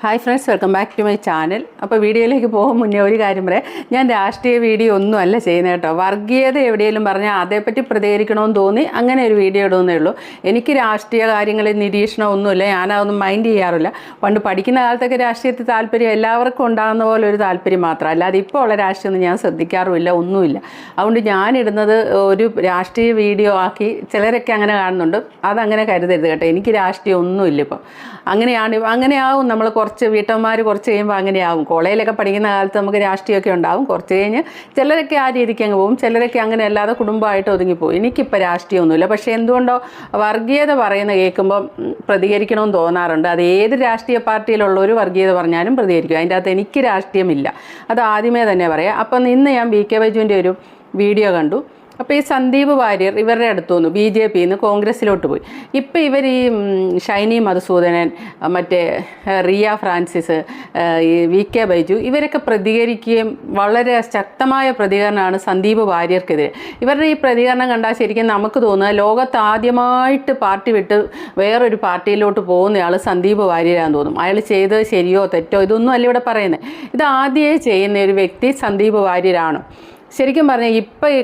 Hi friends welcome back to my channel അപ്പോൾ വീഡിയോയിലേക്ക് പോകും മുന്നേ ഒരു കാര്യം പറയാം. ഞാൻ രാഷ്ട്രീയ വീഡിയോ ഒന്നും അല്ല ചെയ്യുന്നത് കേട്ടോ. വർഗീയത എവിടെയെങ്കിലും പറഞ്ഞാൽ അതേപ്പറ്റി പ്രതികരിക്കണമെന്ന് തോന്നി അങ്ങനെ ഒരു വീഡിയോ ഇടുന്നേ ഉള്ളൂ. എനിക്ക് രാഷ്ട്രീയ കാര്യങ്ങളിൽ നിരീക്ഷണം ഒന്നുമില്ല. ഞാനതൊന്നും മൈൻഡ് ചെയ്യാറില്ല. പണ്ട് പഠിക്കുന്ന കാലത്തൊക്കെ രാഷ്ട്രീയത്തിൽ താല്പര്യം എല്ലാവർക്കും ഉണ്ടാകുന്ന പോലെ ഒരു താല്പര്യം മാത്രം. അല്ലാതെ ഇപ്പോൾ ഉള്ള രാഷ്ട്രീയമൊന്നും ഞാൻ ശ്രദ്ധിക്കാറുമില്ല ഒന്നുമില്ല. അതുകൊണ്ട് ഞാനിടുന്നത് ഒരു രാഷ്ട്രീയ വീഡിയോ ആക്കി ചിലരൊക്കെ അങ്ങനെ കാണുന്നുണ്ട്. അതങ്ങനെ കരുതരുത് കേട്ടോ. എനിക്ക് രാഷ്ട്രീയം ഒന്നുമില്ല ഇപ്പം. അങ്ങനെയാണ് അങ്ങനെയാവും നമ്മൾ കുറച്ച് വീട്ടമ്മമാർ കുറച്ച് കഴിയുമ്പോൾ അങ്ങനെയാവും. കോളേജിലൊക്കെ പഠിക്കുന്ന കാലത്ത് നമുക്ക് രാഷ്ട്രീയമൊക്കെ ഉണ്ടാവും. കുറച്ച് കഴിഞ്ഞ് ചിലരൊക്കെ ആ രീതിക്ക് അങ്ങ് പോകും. ചിലരൊക്കെ അങ്ങനെ അല്ലാതെ കുടുംബമായിട്ട് ഒതുങ്ങിപ്പോവും. എനിക്കിപ്പോൾ രാഷ്ട്രീയമൊന്നുമില്ല. പക്ഷേ എന്തുകൊണ്ടോ വർഗീയത പറയുന്ന കേൾക്കുമ്പോൾ പ്രതികരിക്കണമെന്ന് തോന്നാറുണ്ട്. അത് ഏത് രാഷ്ട്രീയ പാർട്ടിയിലുള്ള ഒരു വർഗീയത പറഞ്ഞാലും പ്രതികരിക്കും. അതിന്റെ അകത്ത് എനിക്ക് രാഷ്ട്രീയമില്ല. അത് ആദ്യമേ തന്നെ പറയാം. അപ്പം ഇന്ന് ഞാൻ ബി കെ ബൈജുവിന്റെ ഒരു വീഡിയോ കണ്ടു. അപ്പോൾ ഈ സന്ദീപ് വാര്യർ ഇവരുടെ അടുത്തു നിന്ന് ബി ജെ പിന്ന് കോൺഗ്രസ്സിലോട്ട് പോയി. ഇപ്പം ഇവർ ഈ ഷൈനി മധുസൂദനൻ മറ്റേ റിയ ഫ്രാൻസിസ് ഈ വി കെ ബൈജു ഇവരൊക്കെ പ്രതികരിക്കുകയും വളരെ ശക്തമായ പ്രതികരണമാണ് സന്ദീപ് വാര്യർക്കെതിരെ. ഇവരുടെ ഈ പ്രതികരണം കണ്ടാൽ ശരിക്കും നമുക്ക് തോന്നുക ലോകത്ത് ആദ്യമായിട്ട് പാർട്ടി വിട്ട് വേറൊരു പാർട്ടിയിലോട്ട് പോകുന്നയാൾ സന്ദീപ് വാര്യരാന്ന് തോന്നും. അയാൾ ചെയ്തത് ശരിയോ തെറ്റോ ഇതൊന്നും അല്ല ഇവിടെ പറയുന്നത്. ഇത് ആദ്യമേ ചെയ്യുന്ന ഒരു വ്യക്തി സന്ദീപ് വാര്യരാണ്. ശരിക്കും പറഞ്ഞാൽ ഇപ്പം ഈ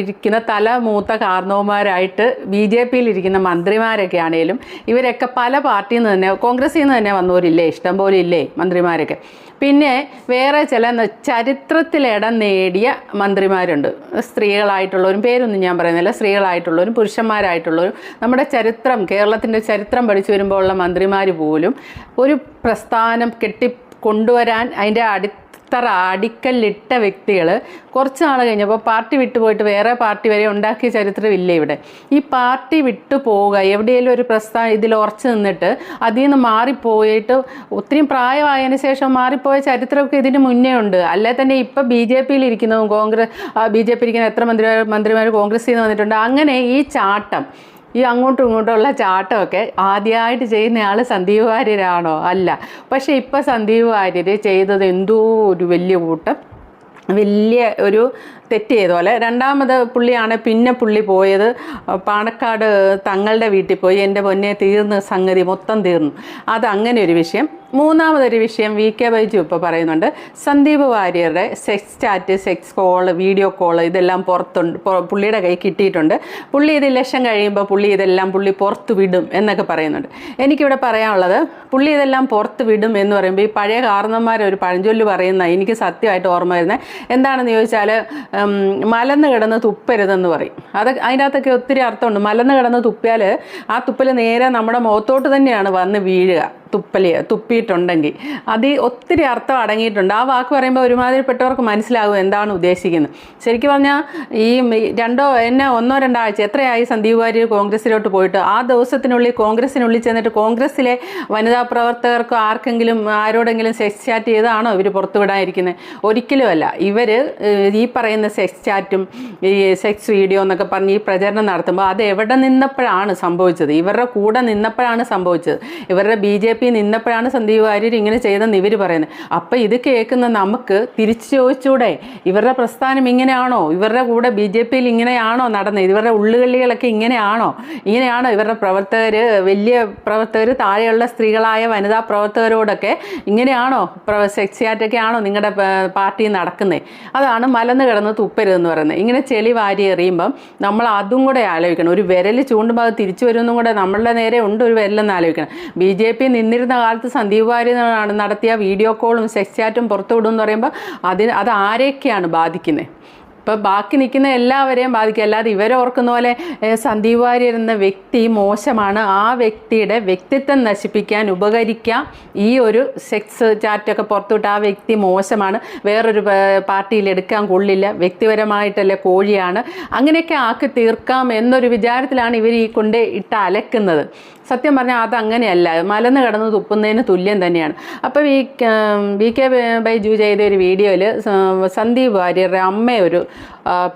ഇരിക്കുന്ന തല മൂത്ത കാർന്നവന്മാരായിട്ട് ബി ജെ പിയിൽ ഇരിക്കുന്ന മന്ത്രിമാരൊക്കെ ആണെങ്കിലും ഇവരൊക്കെ പല പാർട്ടിയിൽ നിന്ന് തന്നെ കോൺഗ്രസിൽ നിന്ന് തന്നെ വന്നവരില്ലേ ഇഷ്ടം പോലെ ഇല്ലേ മന്ത്രിമാരൊക്കെ. പിന്നെ വേറെ ചില ചരിത്രത്തിലിടം നേടിയ മന്ത്രിമാരുണ്ട്. സ്ത്രീകളായിട്ടുള്ളവരും പേരൊന്നും ഞാൻ പറയുന്നില്ല സ്ത്രീകളായിട്ടുള്ളവരും പുരുഷന്മാരായിട്ടുള്ളവരും. നമ്മുടെ ചരിത്രം കേരളത്തിന്റെ ചരിത്രം പഠിച്ചു വരുമ്പോൾ ഉള്ള മന്ത്രിമാർ പോലും ഒരു പ്രസ്ഥാനം കെട്ടി കൊണ്ടുവരാൻ അതിന്റെ അടിത്തറ അടിക്കല്ലിട്ട വ്യക്തികൾ കുറച്ച് നാൾ കഴിഞ്ഞപ്പോൾ പാർട്ടി വിട്ടുപോയിട്ട് വേറെ പാർട്ടി വരെ ഉണ്ടാക്കിയ ചരിത്രമില്ല ഇവിടെ. ഈ പാർട്ടി വിട്ടു പോവുക എവിടെയെങ്കിലും ഒരു പ്രസ്ഥാനം ഇതിൽ ഉറച്ചു നിന്നിട്ട് അതിൽ നിന്ന് മാറിപ്പോയിട്ട് ഒത്തിരി പ്രായമായതിനു ശേഷം മാറിപ്പോയ ചരിത്രമൊക്കെ ഇതിന് മുന്നേ ഉണ്ട്. അല്ലെ തന്നെ ഇപ്പം ബി ജെ പിയിൽ ഇരിക്കുന്നതും കോൺഗ്രസ് ബി ജെ പി ഇരിക്കുന്ന എത്ര മന്ത്രി മന്ത്രിമാർ കോൺഗ്രസിൽ നിന്ന് വന്നിട്ടുണ്ട്. അങ്ങനെ ഈ ചാട്ടം ഈ അങ്ങോട്ടും ഇങ്ങോട്ടുമുള്ള ചാട്ടമൊക്കെ ആദ്യമായിട്ട് ചെയ്യുന്നയാൾ സന്ദീപ് വാര്യരാണോ? അല്ല. പക്ഷേ ഇപ്പം സന്ദീപ് വാര്യർ ചെയ്തത് എന്തോ ഒരു വലിയ കൂട്ടം. വലിയ ഒരു തെറ്റ് ചെയ്ത പോലെ രണ്ടാമത് പുള്ളിയാണ് പിന്നെ പുള്ളി പോയത്. പാണക്കാട് തങ്ങളുടെ വീട്ടിൽ പോയി. എന്റെ പൊന്നെ തീർന്ന് സംഗതി മൊത്തം തീർന്നു. അത് അങ്ങനെ ഒരു വിഷയം. മൂന്നാമതൊരു വിഷയം വി കെ ബൈജു ഇപ്പോൾ പറയുന്നുണ്ട്. സന്ദീപ് വാര്യരുടെ sex chat sex call video call ഇതെല്ലാം പുറത്തുണ്ട്. പുള്ളിയുടെ കൈ കിട്ടിയിട്ടുണ്ട്. പുള്ളി ഇത് ഇലക്ഷൻ കഴിയുമ്പോൾ പുള്ളി ഇതെല്ലാം പുള്ളി പുറത്ത് വിടും എന്നൊക്കെ പറയുന്നുണ്ട്. എനിക്കിവിടെ പറയാനുള്ളത് പുള്ളി ഇതെല്ലാം പുറത്ത് വിടും എന്ന് പറയുമ്പോൾ ഈ പഴയ കാരണന്മാരെ ഒരു പഴഞ്ചൊല്ല് പറയുന്ന എനിക്ക് സത്യമായിട്ട് ഓർമ്മ വരുന്നത് എന്താണെന്ന് ചോദിച്ചാൽ മലന്ന് കിടന്ന് തുപ്പരുതെന്ന് പറയും. അത് അതിനകത്തൊക്കെ ഒത്തിരി അർത്ഥമുണ്ട്. മലന്ന് കിടന്ന് തുപ്പിയാൽ ആ തുപ്പൽ നേരെ നമ്മുടെ മുഖത്തോട്ട് തന്നെയാണ് വന്ന് വീഴുക. തുപ്പൽ തുപ്പിയിട്ടുണ്ടെങ്കിൽ. അതിൽ ഒത്തിരി അർത്ഥം അടങ്ങിയിട്ടുണ്ട്. ആ വാക്ക് പറയുമ്പോൾ ഒരുമാതിരിപ്പെട്ടവർക്ക് മനസ്സിലാകും എന്താണ് ഉദ്ദേശിക്കുന്നത്. ശരിക്കും പറഞ്ഞാൽ ഈ രണ്ടോ എന്നെ ഒന്നോ രണ്ടോ ആഴ്ച എത്രയായി സന്ദീപ് വാര്യർ കോൺഗ്രസ്സിലോട്ട് പോയിട്ട്? ആ ദിവസത്തിനുള്ളിൽ കോൺഗ്രസിനുള്ളിൽ ചെന്നിട്ട് കോൺഗ്രസ്സിലെ വനിതാ പ്രവർത്തകർക്കോ ആർക്കെങ്കിലും ആരോടെങ്കിലും സെക്സ് ചാറ്റ് ചെയ്താണോ ഇവർ പുറത്തുവിടാതിരിക്കുന്നത് ഒരിക്കലുമല്ല. ഇവർ ഈ പറയുന്ന സെക്സ് ചാറ്റും ഈ സെക്സ് വീഡിയോ എന്നൊക്കെ പറഞ്ഞ് ഈ പ്രചരണം നടത്തുമ്പോൾ അത് എവിടെ നിന്നപ്പോഴാണ് സംഭവിച്ചത്? ഇവരുടെ കൂടെ നിന്നപ്പോഴാണ് സംഭവിച്ചത്. ഇവരുടെ ബി ജെ പി നിന്നപ്പോഴാണ് സന്ദീപ് വാര്യർ ഇങ്ങനെ ചെയ്തെന്ന് ഇവർ പറയുന്നത്. അപ്പം ഇത് കേൾക്കുന്ന നമുക്ക് തിരിച്ചു ചോദിച്ചൂടെ ഇവരുടെ പ്രസ്ഥാനം ഇങ്ങനെയാണോ? ഇവരുടെ കൂടെ ബി ജെ പിയിൽ ഇങ്ങനെയാണോ നടന്നത്? ഇവരുടെ ഉള്ളുകളികളൊക്കെ ഇങ്ങനെയാണോ? ഇങ്ങനെയാണോ ഇവരുടെ പ്രവർത്തകർ വലിയ പ്രവർത്തകർ താഴെയുള്ള സ്ത്രീകളായ വനിതാ പ്രവർത്തകരോടൊക്കെ ഇങ്ങനെയാണോ? സെക്സിയാറ്റൊക്കെ ആണോ നിങ്ങളുടെ പാർട്ടി നടക്കുന്നത്? അതാണ് മലന്ന് കിടന്ന് തുപ്പരുതെന്ന് പറയുന്നത്. ഇങ്ങനെ ചെളി വാരി എറിയുമ്പം നമ്മൾ അതും കൂടെ ആലോചിക്കണം. ഒരു വിരൽ ചൂണ്ടുമ്പോൾ അത് തിരിച്ചു വരുമെന്നും കൂടെ നമ്മളുടെ നേരെ ഉണ്ട് ഒരു വിരലെന്ന് ആലോചിക്കണം. ബി ജെ പി നിന്നിരുന്ന കാലത്ത് സന്ദീപ് വാര്യർ നടത്തിയ വീഡിയോ കോളും സെക്സ് ചാറ്റും പുറത്തു വിടും എന്ന് പറയുമ്പോൾ അതിന് അത് ആരെയൊക്കെയാണ് ബാധിക്കുന്നത് ഇപ്പം ബാക്കി നിൽക്കുന്ന എല്ലാവരെയും ബാധിക്കും. അല്ലാതെ ഇവരെ ഓർക്കുന്ന പോലെ സന്ദീപ് വാര്യർ എന്ന വ്യക്തി മോശമാണ്. ആ വ്യക്തിയുടെ വ്യക്തിത്വം നശിപ്പിക്കാൻ ഉപകരിക്കാം ഈ ഒരു സെക്സ് ചാറ്റൊക്കെ പുറത്തുവിട്ട് ആ വ്യക്തി മോശമാണ്. വേറൊരു പാർട്ടിയിൽ എടുക്കാൻ കൊള്ളില്ല. വ്യക്തിപരമായിട്ടല്ലേ കോഴിയാണ്. അങ്ങനെയൊക്കെ ആക്കി തീർക്കാം എന്നൊരു വിചാരത്തിലാണ് ഇവർ ഈ കൊണ്ട് ഇട്ട് അലക്കുന്നത്. സത്യം പറഞ്ഞാൽ അത് മലന്ന് കിടന്ന് തുപ്പുന്നതിന് തുല്യം തന്നെയാണ്. അപ്പോൾ ഈ വി കെ ബൈജു ചെയ്ത ഒരു വീഡിയോയിൽ സന്ദീപ് വാര്യരുടെ അമ്മയൊരു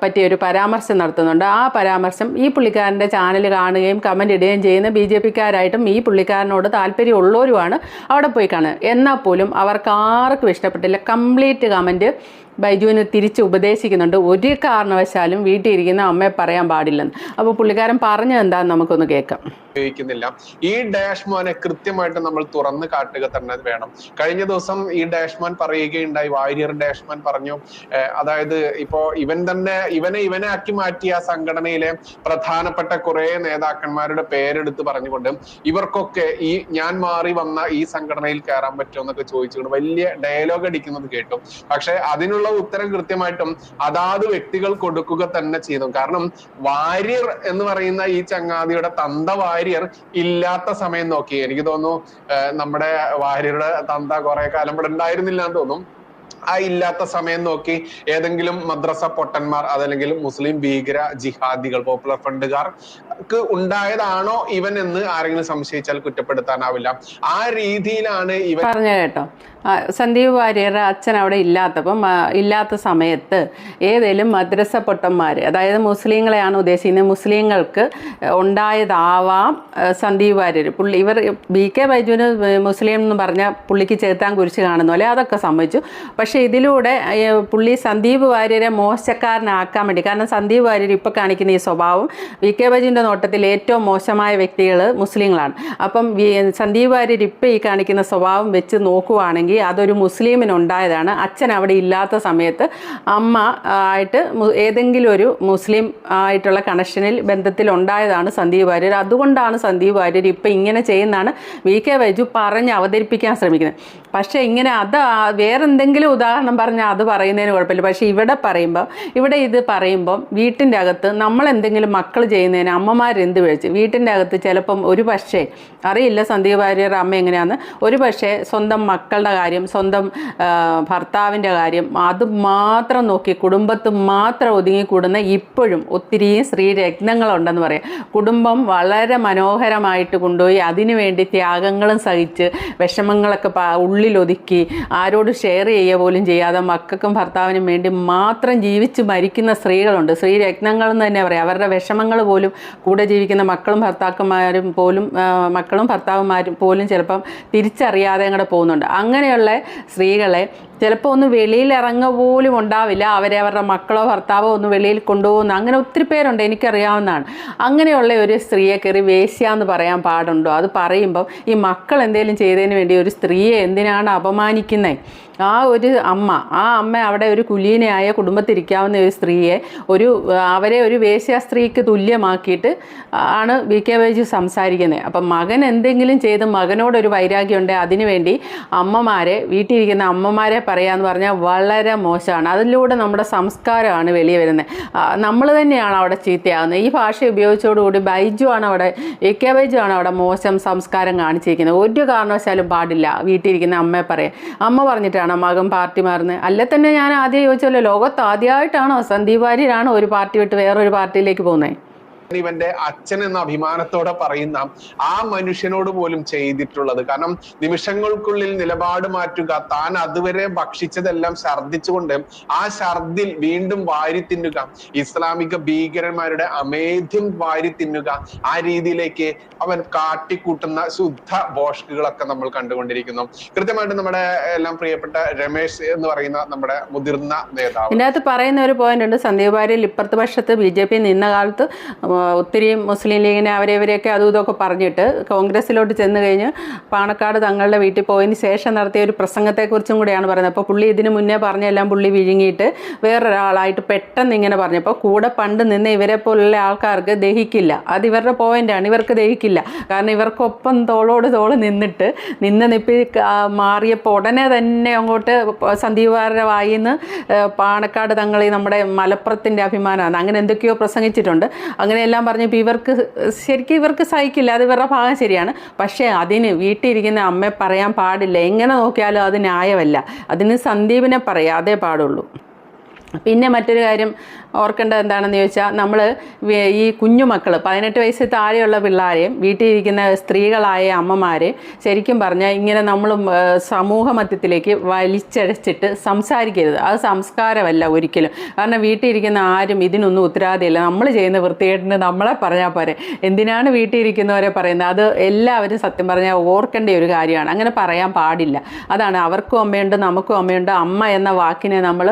പറ്റിയൊരു പരാമർശം നടത്തുന്നുണ്ട്. ആ പരാമർശം ഈ പുള്ളിക്കാരന്റെ ചാനൽ കാണുകയും കമന്റ് ഇടുകയും ചെയ്യുന്ന ബി ജെ പിക്കാരായിട്ടും ഈ പുള്ളിക്കാരനോട് താല്പര്യമുള്ളവരുമാണ് അവിടെ പോയി കാണുക. എന്നാൽ പോലും അവർക്ക് ആർക്കും ഇഷ്ടപ്പെട്ടില്ല. കംപ്ലീറ്റ് കമന്റ് ബൈജുവിന് തിരിച്ച് ഉപദേശിക്കുന്നുണ്ട്. ഒരു കാരണവശാലും വീട്ടിലിരിക്കുന്ന അമ്മയെ പറയാൻ പാടില്ലെന്ന്. അപ്പോൾ പുള്ളിക്കാരൻ പറഞ്ഞത് എന്താന്ന് നമുക്കൊന്ന് കേൾക്കാം. ഉപയോഗിക്കുന്നില്ല. ഈ ഡാഷ്മാനെ കൃത്യമായിട്ട് നമ്മൾ തുറന്ന് കാട്ടുക തന്നെ വേണം. കഴിഞ്ഞ ദിവസം ഈ ഡാഷ്മാൻ പറയുകയുണ്ടായി. വാര്യർ ഡാഷ്മാൻ പറഞ്ഞു അതായത് ഇപ്പോ ഇവൻ തന്നെ ഇവനെ ഇവനെ ആക്കി മാറ്റിയ ആ സംഘടനയിലെ പ്രധാനപ്പെട്ട കുറെ നേതാക്കന്മാരുടെ പേരെടുത്ത് പറഞ്ഞുകൊണ്ട് ഇവർക്കൊക്കെ ഈ ഞാൻ മാറി വന്ന ഈ സംഘടനയിൽ കയറാൻ പറ്റുമോ എന്നൊക്കെ ചോദിച്ചുകൊണ്ട് വലിയ ഡയലോഗ് അടിക്കുന്നത് കേട്ടു. പക്ഷെ അതിനുള്ള ഉത്തരം കൃത്യമായിട്ടും അതാത് വ്യക്തികൾ കൊടുക്കുക തന്നെ ചെയ്തു. കാരണം വാര്യർ എന്ന് പറയുന്ന ഈ ചങ്ങാതിയുടെ തന്ത വാര്യർ ഇല്ലാത്ത സമയം നോക്കി. എനിക്ക് തോന്നുന്നു നമ്മുടെ വാര്യരുടെ തന്ത കുറെ കാലം ഇവിടെ ഉണ്ടായിരുന്നില്ല എന്ന് തോന്നും. ആ ഇല്ലാത്ത സമയം നോക്കി ഏതെങ്കിലും മദ്രസ പൊട്ടന്മാർ അതല്ലെങ്കിൽ മുസ്ലിം ഭീകര ജിഹാദികൾ പോപ്പുലർ ഫണ്ടുകാർക്ക് ഉണ്ടായതാണോ ഇവൻ എന്ന് ആരെങ്കിലും സംശയിച്ചാൽ കുറ്റപ്പെടുത്താനാവില്ല. ആ രീതിയിലാണ് ഇവൻ പറഞ്ഞ കേട്ടോ. സന്ദീപ് വാര്യരുടെ അച്ഛൻ അവിടെ ഇല്ലാത്തപ്പം ഇല്ലാത്ത സമയത്ത് ഏതേലും മദ്രസ പൊട്ടന്മാർ അതായത് മുസ്ലിങ്ങളെയാണ് ഉദ്ദേശിക്കുന്നത് മുസ്ലിങ്ങൾക്ക് ഉണ്ടായതാവാം സന്ദീപ് വാര്യർ പുള്ളി ഇവർ ബി കെ ബൈജുവിന് മുസ്ലിം എന്ന് പറഞ്ഞാൽ പുള്ളിക്ക് ചേർത്താൻ കുരിച്ച് കാണുന്നു പോലെ അതൊക്കെ സംഭവിച്ചു. പക്ഷേ ഇതിലൂടെ പുള്ളി സന്ദീപ് വാര്യരെ മോശക്കാരനാക്കാൻ വേണ്ടി കാരണം സന്ദീപ് വാര്യർ ഇപ്പോൾ കാണിക്കുന്ന ഈ സ്വഭാവം വി കെ ബൈജുവിന്റെ നോട്ടത്തിൽ ഏറ്റവും മോശമായ വ്യക്തികൾ മുസ്ലിങ്ങളാണ്. അപ്പം സന്ദീപ് വാര്യർ ഇപ്പം ഈ കാണിക്കുന്ന സ്വഭാവം വെച്ച് നോക്കുവാണെങ്കിൽ അതൊരു മുസ്ലിമിനുണ്ടായതാണ്. അച്ഛൻ അവിടെ ഇല്ലാത്ത സമയത്ത് അമ്മ ആയിട്ട് ഏതെങ്കിലും ഒരു മുസ്ലിം ആയിട്ടുള്ള കണക്ഷനിൽ ബന്ധത്തിൽ ഉണ്ടായതാണ് സന്ദീപ് വാര്യർ അതുകൊണ്ടാണ് സന്ദീപ് വാര്യർ ഇപ്പം ഇങ്ങനെ ചെയ്യുന്നതാണ് വി കെ വൈജു പറഞ്ഞ് അവതരിപ്പിക്കാൻ ശ്രമിക്കുന്നത്. പക്ഷേ ഇങ്ങനെ അത് വേറെ വേറെന്തെങ്കിലും ഉദാഹരണം പറഞ്ഞാൽ അത് പറയുന്നതിന് കുഴപ്പമില്ല. പക്ഷേ ഇവിടെ പറയുമ്പോൾ ഇവിടെ ഇത് പറയുമ്പം വീട്ടിന്റെ അകത്ത് നമ്മൾ എന്തെങ്കിലും മക്കൾ ചെയ്യുന്നതിന് അമ്മമാരെന്ത് വിളിച്ച് വീട്ടിന്റെ അകത്ത് ചിലപ്പം ഒരു പക്ഷേ അറിയില്ല സന്ദീപ് വാര്യർ അമ്മ എങ്ങനെയാന്ന്. ഒരു പക്ഷേ സ്വന്തം മക്കളുടെ കാര്യം സ്വന്തം ഭർത്താവിന്റെ കാര്യം അത് മാത്രം നോക്കി കുടുംബത്ത് മാത്രം ഒതുങ്ങിക്കൂടുന്ന ഇപ്പോഴും ഒത്തിരി സ്ത്രീ രത്നങ്ങളുണ്ടെന്ന് പറയാം. കുടുംബം വളരെ മനോഹരമായിട്ട് കൊണ്ടുപോയി അതിനുവേണ്ടി ത്യാഗങ്ങളും സഹിച്ച് വിഷമങ്ങളൊക്കെ ഉള്ളിലൊതുക്കി ആരോട് ഷെയർ ചെയ്യുക പോലും ചെയ്യാതെ മക്കൾക്കും ഭർത്താവിനും വേണ്ടി മാത്രം ജീവിച്ച് മരിക്കുന്ന സ്ത്രീകളുണ്ട്. സ്ത്രീ രത്നങ്ങൾ എന്ന് തന്നെ പറയാം. അവരുടെ വിഷമങ്ങൾ പോലും കൂടെ ജീവിക്കുന്ന മക്കളും ഭർത്താക്കന്മാരും പോലും മക്കളും ഭർത്താവുമാരും പോലും ചിലപ്പം തിരിച്ചറിയാതെ അങ്ങോട്ട് പോകുന്നുണ്ട്. അങ്ങനെയുള്ള സ്ത്രീകളെ ചിലപ്പോൾ ഒന്ന് വെളിയിൽ ഇറങ്ങുക പോലും ഉണ്ടാവില്ല. അവരെ അവരുടെ മക്കളോ ഭർത്താവോ ഒന്ന് വെളിയിൽ കൊണ്ടുപോകുന്ന അങ്ങനെ ഒത്തിരി പേരുണ്ട് എനിക്കറിയാവുന്നതാണ്. അങ്ങനെയുള്ള ഒരു സ്ത്രീയെ കയറി വേശ്യ എന്ന് പറയാൻ പാടുണ്ടോ? അത് പറയുമ്പം ഈ മക്കൾ എന്തെങ്കിലും ചെയ്തതിന് വേണ്ടി ഒരു സ്ത്രീയെ എന്തിനാണ് അപമാനിക്കുന്നത് ആ ഒരു അമ്മ ആ അമ്മ അവിടെ ഒരു കുലീനയായ കുടുംബത്തിരിക്കാവുന്ന ഒരു സ്ത്രീയെ ഒരു അവരെ ഒരു വേശ്യ സ്ത്രീക്ക് തുല്യമാക്കിയിട്ട് ആണ് വി കെ ബേജു സംസാരിക്കുന്നത് അപ്പം മകൻ എന്തെങ്കിലും ചെയ്ത് മകനോടൊരു വൈരാഗ്യം ഉണ്ട് അതിനുവേണ്ടി അമ്മമാരെ വീട്ടിലിരിക്കുന്ന അമ്മമാരെ പറയാന്ന് പറഞ്ഞാൽ വളരെ മോശമാണ്. അതിലൂടെ നമ്മുടെ സംസ്കാരമാണ് വെളിയെ വരുന്നത് നമ്മൾ തന്നെയാണ് അവിടെ ചീത്തയാകുന്നത് ഈ ഭാഷ ഉപയോഗിച്ചോടുകൂടി ബൈജു ആണ് അവിടെ എ കെ ബൈജു ആണ് അവിടെ മോശം സംസ്കാരം കാണിച്ചിരിക്കുന്നത് ഒരു കാരണവശാലും പാടില്ല വീട്ടിലിരിക്കുന്ന അമ്മയെ പറയാം അമ്മ പറഞ്ഞിട്ടാണ് മകൻ പാർട്ടി മാറുന്നത്. അല്ലെ തന്നെ ഞാൻ ആദ്യം ചോദിച്ചല്ലോ ലോകത്ത് ആദ്യമായിട്ടാണോ സന്ദീപ് വാര്യരാണോ ഒരു പാർട്ടി വിട്ട് വേറൊരു പാർട്ടിയിലേക്ക് പോകുന്നത്? ഇവന്റെ അച്ഛൻ എന്ന അഭിമാനത്തോടെ പറയുന്ന ആ മനുഷ്യനോട് പോലും ചെയ്തിട്ടുള്ളത്. കാരണം നിമിഷങ്ങൾക്കുള്ളിൽ നിലപാട് മാറ്റുക താൻ അതുവരെ ഭക്ഷിച്ചതെല്ലാം ഛർദ്ദിച്ചുകൊണ്ട് ആ ഛർദിൽ വീണ്ടും വാരി തിന്നുക ഇസ്ലാമിക ഭീകരന്മാരുടെ അമേധ്യം വാരി തിന്നുക ആ രീതിയിലേക്ക് അവൻ കാട്ടിക്കൂട്ടുന്ന ശുദ്ധ ബോഷ്കുകളൊക്കെ നമ്മൾ കണ്ടുകൊണ്ടിരിക്കുന്നു. കൃത്യമായിട്ട് നമ്മുടെ എല്ലാം പ്രിയപ്പെട്ട രമേശ് എന്ന് പറയുന്ന നമ്മുടെ മുതിർന്ന നേതാവ്. ഇതിനകത്ത് പറയുന്ന ഒരു പോയിന്റ് ഉണ്ട്. സന്ദീപ് വാര്യൽ ഇപ്പുറത്തെ പക്ഷത്ത് ബി ജെ പി നിന്ന കാലത്ത് ഒത്തിരി മുസ്ലിം ലീഗിനെ അവരെ ഇവരെയൊക്കെ അതും ഇതൊക്കെ പറഞ്ഞിട്ട് കോൺഗ്രസ്സിലോട്ട് ചെന്ന് കഴിഞ്ഞ് പാണക്കാട് തങ്ങളുടെ വീട്ടിൽ പോയതിന് ശേഷം നടത്തിയ ഒരു പ്രസംഗത്തെക്കുറിച്ചും കൂടിയാണ് പറയുന്നത്. അപ്പോൾ പുള്ളി ഇതിന് മുന്നേ പറഞ്ഞെല്ലാം പുള്ളി വിഴുങ്ങിയിട്ട് വേറൊരാളായിട്ട് പെട്ടെന്ന് ഇങ്ങനെ പറഞ്ഞപ്പോൾ കൂടെ പണ്ട് നിന്ന് ഇവരെ പോലുള്ള ആൾക്കാർക്ക് ദഹിക്കില്ല. അത് ഇവരുടെ പോയിന്റാണ് ഇവർക്ക് ദഹിക്കില്ല. കാരണം ഇവർക്കൊപ്പം തോളോട് തോൾ നിന്നിട്ട് നിന്ന് നിപ്പി മാറിയപ്പോൾ ഉടനെ തന്നെ അങ്ങോട്ട് സന്ദീപാരുടെ വായിൽ നിന്ന് പാണക്കാട് തങ്ങളെ നമ്മുടെ മലപ്പുറത്തിന്റെ അഭിമാനമാണ്. അങ്ങനെ എന്തൊക്കെയോ പ്രസംഗിച്ചിട്ടുണ്ട്. അങ്ങനെയെല്ലാം പറഞ്ഞപ്പോൾ ഇവർക്ക് ശരിക്കും ഇവർക്ക് സഹിക്കില്ല. അത് ഇവരുടെ ഭാഗം ശരിയാണ്. പക്ഷേ അതിന് വീട്ടിലിരിക്കുന്ന അമ്മയെ പറയാൻ പാടില്ല. എങ്ങനെ നോക്കിയാലും അത് ന്യായമല്ല. അതിന് സന്ദീപിനെ പറയാതെ പാടുള്ളൂ. പിന്നെ മറ്റൊരു കാര്യം ഓർക്കേണ്ടത് എന്താണെന്ന് ചോദിച്ചാൽ നമ്മൾ ഈ കുഞ്ഞുമക്കൾ പതിനെട്ട് വയസ്സിൽ താഴെയുള്ള പിള്ളേരെയും വീട്ടിലിരിക്കുന്ന സ്ത്രീകളായ അമ്മമാരെ ശരിക്കും പറഞ്ഞാൽ ഇങ്ങനെ നമ്മൾ സമൂഹ മധ്യത്തിലേക്ക് വലിച്ചഴച്ചിട്ട് സംസാരിക്കരുത്. അത് സംസ്കാരമല്ല ഒരിക്കലും. കാരണം വീട്ടിലിരിക്കുന്ന ആരും ഇതിനൊന്നും ഉത്തരവാദിയില്ല നമ്മൾ ചെയ്യുന്ന വൃത്തികേട്ടിന് നമ്മളെ പറഞ്ഞാൽ പോരെ. എന്തിനാണ് വീട്ടിലിരിക്കുന്നവരെ പറയുന്നത്? അത് എല്ലാവരും സത്യം പറഞ്ഞാൽ ഓർക്കേണ്ട ഒരു കാര്യമാണ്. അങ്ങനെ പറയാൻ പാടില്ല. അതാണ് അവർക്കും അമ്മയുണ്ട് നമുക്കും അമ്മയുണ്ട്. അമ്മ എന്ന വാക്കിനെ നമ്മൾ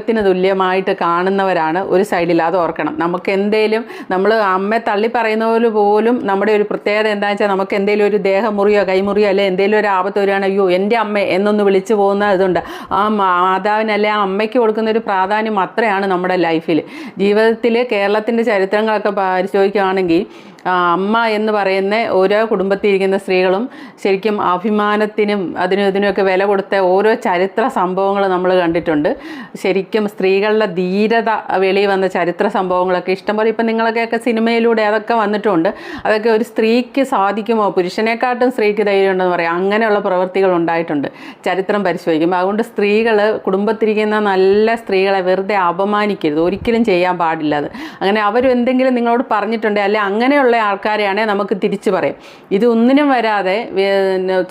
ദൈവത്തിന് തുല്യമായിട്ട് കാണുന്നവരാണ് ഒരു സൈഡിൽ. അത് ഓർക്കണം. നമുക്ക് എന്തേലും നമ്മൾ അമ്മ തള്ളി പറയുന്ന പോലെ പോലും നമ്മുടെ ഒരു പ്രത്യേകത എന്താണെന്ന് വെച്ചാൽ നമുക്ക് എന്തെങ്കിലും ഒരു ദേഹമുറിയോ കൈമുറിയോ അല്ലെ എന്തെങ്കിലും ഒരു ആപത്ത് വരികയാണ് അയ്യോ എന്റെ അമ്മ എന്നൊന്ന് വിളിച്ചു പോകുന്ന ഇതുണ്ട്. ആ മാതാവിനല്ലേ ആ അമ്മയ്ക്ക് കൊടുക്കുന്ന ഒരു പ്രാധാന്യം അത്രയാണ് നമ്മുടെ ലൈഫിൽ ജീവിതത്തിൽ കേരളത്തിന്റെ ചരിത്രങ്ങളൊക്കെ പരിശോധിക്കുകയാണെങ്കിൽ അമ്മ എന്ന് പറയുന്ന ഓരോ കുടുംബത്തിൽ ഇരിക്കുന്ന സ്ത്രീകളും ശരിക്കും അഭിമാനത്തിനും അതിനും ഇതിനുമൊക്കെ വില കൊടുത്ത ഓരോ ചരിത്ര സംഭവങ്ങൾ നമ്മൾ കണ്ടിട്ടുണ്ട്. ശരിക്കും സ്ത്രീകളുടെ ധീരത വെളി വന്ന ചരിത്ര സംഭവങ്ങളൊക്കെ ഇഷ്ടംപോലെ ഇപ്പം നിങ്ങളൊക്കെയൊക്കെ സിനിമയിലൂടെ അതൊക്കെ വന്നിട്ടുണ്ട്. അതൊക്കെ ഒരു സ്ത്രീക്ക് സാധിക്കുമോ? പുരുഷനെക്കാട്ടും സ്ത്രീക്ക് ധൈര്യമുണ്ടെന്ന് പറയാം. അങ്ങനെയുള്ള പ്രവൃത്തികൾ ഉണ്ടായിട്ടുണ്ട്. ചരിത്രം പരിശോധിക്കുമ്പോൾ അതുകൊണ്ട് സ്ത്രീകൾ കുടുംബത്തിരിക്കുന്ന നല്ല സ്ത്രീകളെ വെറുതെ അപമാനിക്കരുത്. ഒരിക്കലും ചെയ്യാൻ പാടില്ല അത്. അങ്ങനെ അവർ എന്തെങ്കിലും നിങ്ങളോട് പറഞ്ഞിട്ടുണ്ടെങ്കിൽ അല്ലെ അങ്ങനെയുള്ള ആൾക്കാരെയാണെങ്കിൽ നമുക്ക് തിരിച്ചു പറയും. ഇത് ഒന്നിനും വരാതെ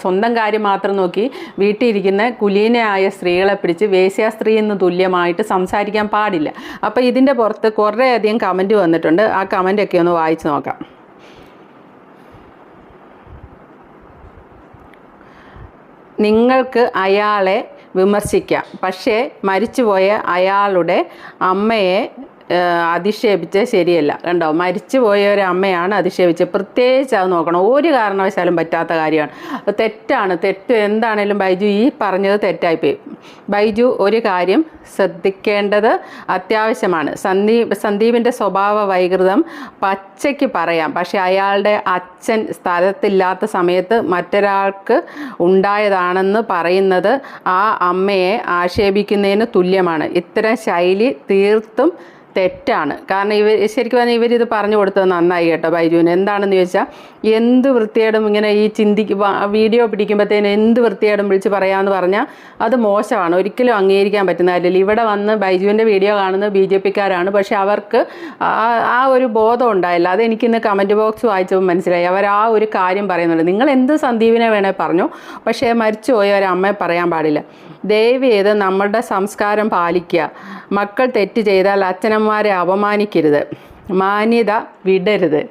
സ്വന്തം കാര്യം മാത്രം നോക്കി വീട്ടിലിരിക്കുന്ന കുലീനയായ സ്ത്രീകളെ പിടിച്ച് വേശ്യാസ്ത്രീ എന്ന് തുല്യമായിട്ട് സംസാരിക്കാൻ പാടില്ല. അപ്പോൾ ഇതിന്റെ പുറത്ത് കുറേയധികം കമന്റ് വന്നിട്ടുണ്ട്. ആ കമന്റൊക്കെ ഒന്ന് വായിച്ചു നോക്കാം. നിങ്ങൾക്ക് അയാളെ വിമർശിക്കാം. പക്ഷേ മരിച്ചുപോയ അയാളുടെ അമ്മയെ അധിക്ഷേപിച്ച് ശരിയല്ല. കണ്ടോ? മരിച്ചു പോയ ഒരു അമ്മയാണ് അധിക്ഷേപിച്ചത് പ്രത്യേകിച്ച് അത് നോക്കണം. ഒരു കാരണവശാലും പറ്റാത്ത കാര്യമാണ്. തെറ്റാണ്. തെറ്റ് എന്താണേലും ബൈജു ഈ പറഞ്ഞത് തെറ്റായിപ്പോയി. ബൈജു ഒരു കാര്യം ശ്രദ്ധിക്കേണ്ടത് അത്യാവശ്യമാണ്. സന്ദീപ് സന്ദീപിന്റെ സ്വഭാവ വൈകൃതം പച്ചയ്ക്ക് പറയാം. പക്ഷെ അയാളുടെ അച്ഛൻ സ്ഥലത്തില്ലാത്ത സമയത്ത് മറ്റൊരാൾക്ക് ഉണ്ടായതാണെന്ന് പറയുന്നത് ആ അമ്മയെ ആക്ഷേപിക്കുന്നതിന് തുല്യമാണ്. ഇത്തരം ശൈലി തീർത്തും തെറ്റാണ്. കാരണം ഇവർ ശരിക്കും പറഞ്ഞാൽ ഇവരിത് പറഞ്ഞു കൊടുത്തത് നന്നായി കേട്ടോ ബൈജുവിന്. എന്താണെന്ന് ചോദിച്ചാൽ എന്ത് വൃത്തിയേടും ഇങ്ങനെ ഈ ചിന്തിക്ക് വീഡിയോ പിടിക്കുമ്പോഴത്തേന് എന്ത് വൃത്തിയേടും വിളിച്ച് പറയാമെന്ന് പറഞ്ഞാൽ അത് മോശമാണ്. ഒരിക്കലും അംഗീകരിക്കാൻ പറ്റുന്ന കാര്യമില്ല. ഇവിടെ വന്ന് ബൈജുവിന്റെ വീഡിയോ കാണുന്ന ബി ജെ പിക്കാരാണ്. പക്ഷെ അവർക്ക് ആ- ഒരു ബോധം ഉണ്ടായില്ല. അത് എനിക്കിന്ന് കമന്റ് ബോക്സ് വായിച്ചപ്പോൾ മനസ്സിലായി. അവർ ആ ഒരു കാര്യം പറയുന്നുണ്ട്. നിങ്ങൾ എന്ത് സന്ദീപിനെ വേണേൽ പറഞ്ഞു. പക്ഷേ മരിച്ചുപോയ അമ്മയെ പറയാൻ പാടില്ല. ദയവ് ചെയ്ത് നമ്മളുടെ സംസ്കാരം പാലിക്കുക. മക്കൾ തെറ്റ് ചെയ്താൽ അച്ഛനമ്മമാരെ അപമാനിക്കരുത് മാന്യത വിടരുത്.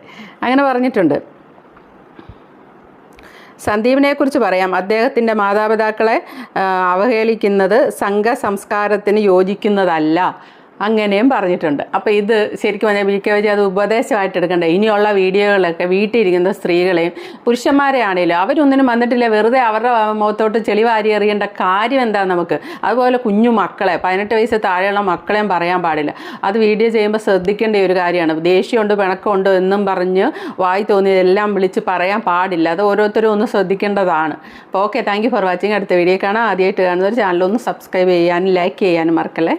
അങ്ങനെ പറഞ്ഞിട്ടുണ്ട്. സന്ദീപിനെക്കുറിച്ച് പറയാം. അദ്ദേഹത്തിന്റെ മാതാപിതാക്കളെ അവഹേളിക്കുന്നത് സംഘ സംസ്കാരത്തിന് യോജിക്കുന്നതല്ല. അങ്ങനെയും പറഞ്ഞിട്ടുണ്ട്. അപ്പോൾ ഇത് ശരിക്കും പറഞ്ഞാൽ വി കെ വിജയ് അത് ഉപദേശമായിട്ട് എടുക്കണ്ടേ? ഇനിയുള്ള വീഡിയോകളൊക്കെ വീട്ടിലിരിക്കുന്ന സ്ത്രീകളെയും പുരുഷന്മാരെ ആണെങ്കിലും അവരൊന്നിനും വന്നിട്ടില്ല. വെറുതെ അവരുടെ മുഖത്തോട്ട് ചെളി വാരി എറിയേണ്ട കാര്യം എന്താ നമുക്ക്? അതുപോലെ കുഞ്ഞു മക്കളെ പതിനെട്ട് വയസ്സ് താഴെയുള്ള മക്കളെയും പറയാൻ പാടില്ല. അത് വീഡിയോ ചെയ്യുമ്പോൾ ശ്രദ്ധിക്കേണ്ട ഒരു കാര്യമാണ്. ദേഷ്യമുണ്ട് പിണക്കമുണ്ട് എന്നും പറഞ്ഞ് വായി തോന്നിയതെല്ലാം വിളിച്ച് പറയാൻ പാടില്ല. അത് ഓരോരുത്തരും ഒന്ന് ശ്രദ്ധിക്കേണ്ടതാണ്. അപ്പോൾ ഓക്കെ താങ്ക് ഫോർ വാച്ചിങ്. അടുത്ത വീഡിയോ കാണാം. ആദ്യമായിട്ട് കാണുന്നവർ ചാനലൊന്ന് സബ്സ്ക്രൈബ് ചെയ്യാനും ലൈക്ക് ചെയ്യാനും മറക്കല്ലേ?